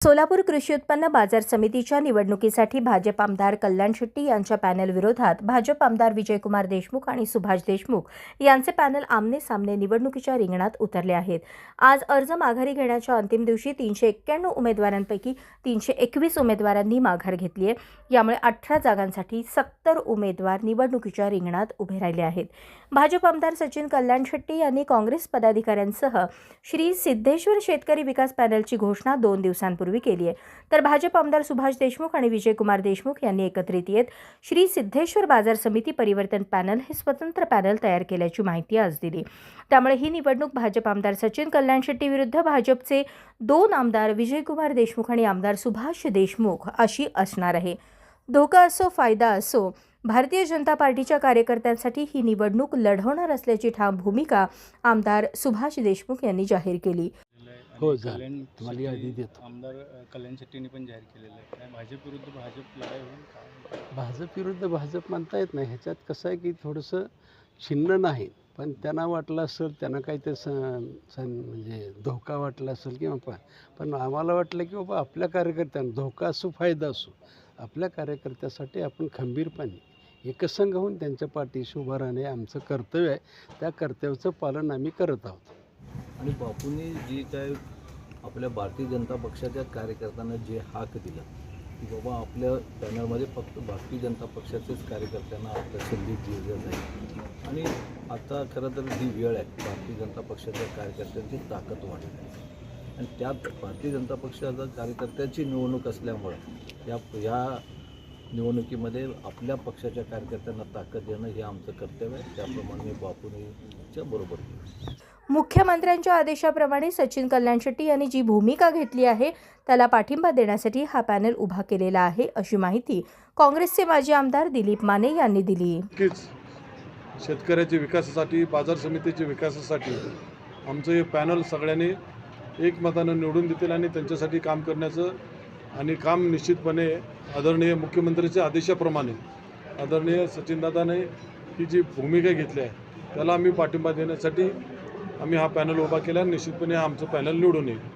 सोलापूर कृषी उत्पन्न बाजार समितीच्या निवडणुकीसाठी भाजप आमदार कल्याण शेट्टी यांच्या पॅनल विरोधात भाजप आमदार विजयकुमार देशमुख आणि सुभाष देशमुख यांचे पॅनल आमने सामने निवडणुकीच्या रिंगणात उतरले आहेत. आज अर्ज माघारी घेण्याच्या अंतिम दिवशी तीनशे एक्क्याण्णव उमेदवारांपैकी तीनशे एकवीस उमेदवारांनी माघार घेतली आहे. यामुळे अठरा जागांसाठी सत्तर उमेदवार निवडणुकीच्या रिंगणात उभे राहिले आहेत. भाजप आमदार सचिन कल्याण शेट्टी यांनी काँग्रेस पदाधिकाऱ्यांसह श्री सिद्धेश्वर शेतकरी विकास पॅनलची घोषणा दोन दिवसांपूर्वी केली आहे. तर भाजप आमदार सुभाष देशमुख आणि विजयकुमार देशमुख यांनी एकत्रित येत श्री सिद्धेश्वर बाजार समिती परिवर्तन पॅनल हे स्वतंत्र पॅनल तयार केल्याची माहिती आज दिली. त्यामुळे ही निवडणूक भाजप आमदार सचिन कल्याण शेट्टी विरुद्ध भाजपचे दोन आमदार विजयकुमार देशमुख आणि आमदार सुभाष देशमुख अशी असणार आहे. धोका असो फायदा असो भारतीय जनता पार्टीच्या कार्यकर्त्यांसाठी ही निवडणूक लढवणार असल्याची ठाम भूमिका आमदार सुभाष देशमुख यांनी जाहीर केली. हो, झालं. तुम्हाला यादी देतो. आमदार कल्याण शेट्टींनी पण जाहीर केलेलं आहे. काय भाजप विरुद्ध भाजप लढाई होईल काय भाजप विरुद्ध भाजप म्हणता येत नाही. ह्याच्यात कसं आहे की थोडंसं छिन्न नाही पण त्यांना वाटलं असेल त्यांना काही ते सं सं म्हणजे धोका वाटला असेल किंवा पण पण आम्हाला वाटलं की बाबा आपल्या कार्यकर्त्यांना धोका असो फायदा असो आपल्या कार्यकर्त्यासाठी आपण खंबीरपणे एकसंघ होऊन त्यांच्या पाठीशी उभं राहणे आमचं कर्तव्य आहे. त्या कर्तव्याचं पालन आम्ही करत आहोत. आणि बापूंनी जी काय आपल्या भारतीय जनता पक्षाच्या कार्यकर्त्यांना जे हाक दिलं की बाबा आपल्या पॅनलमध्ये फक्त भारतीय जनता पक्षाचेच कार्यकर्त्यांना आपल्या संधी दिल्या जाईल. आणि आता खरं तर ही वेळ आहे भारतीय जनता पक्षाच्या कार्यकर्त्यांची ताकद वाढली. आहे आणि त्यात भारतीय जनता पक्षाचा कार्यकर्त्याची निवडणूक असल्यामुळं या या निवडणुकीमध्ये आपल्या पक्षाच्या कार्यकर्त्यांना ताकद देणं हे आमचं कर्तव्य आहे. त्याप्रमाणे मी बापूंच्या बरोबर मुख्यमंत्र्यांच्या आदेशाप्रमाणे सचिन कल्याण शेट्टी यांनी जी भूमिका घेतली आहे त्याला पाठिंबा देण्यासाठी हा पॅनल उभा केलेला आहे अशी माहिती काँग्रेसचे माजी आमदार दिलीप माने यांनी दिली. शेतकऱ्याच्या विकासासाठी बाजार समितीच्या विकासासाठी आमचं हे पॅनल सगळ्यांनी एकमतानं निवडून देतील आणि त्यांच्यासाठी काम करण्याचं आणि काम निश्चितपणे आदरणीय मुख्यमंत्र्यांच्या आदेशाप्रमाणे आदरणीय सचिनदादाने ही जी भूमिका घेतली आहे त्याला आम्ही पाठिंबा देण्यासाठी आम्ही हा पॅनल उभा केला निश्चितपणे आमचं पॅनल निवडून येईल.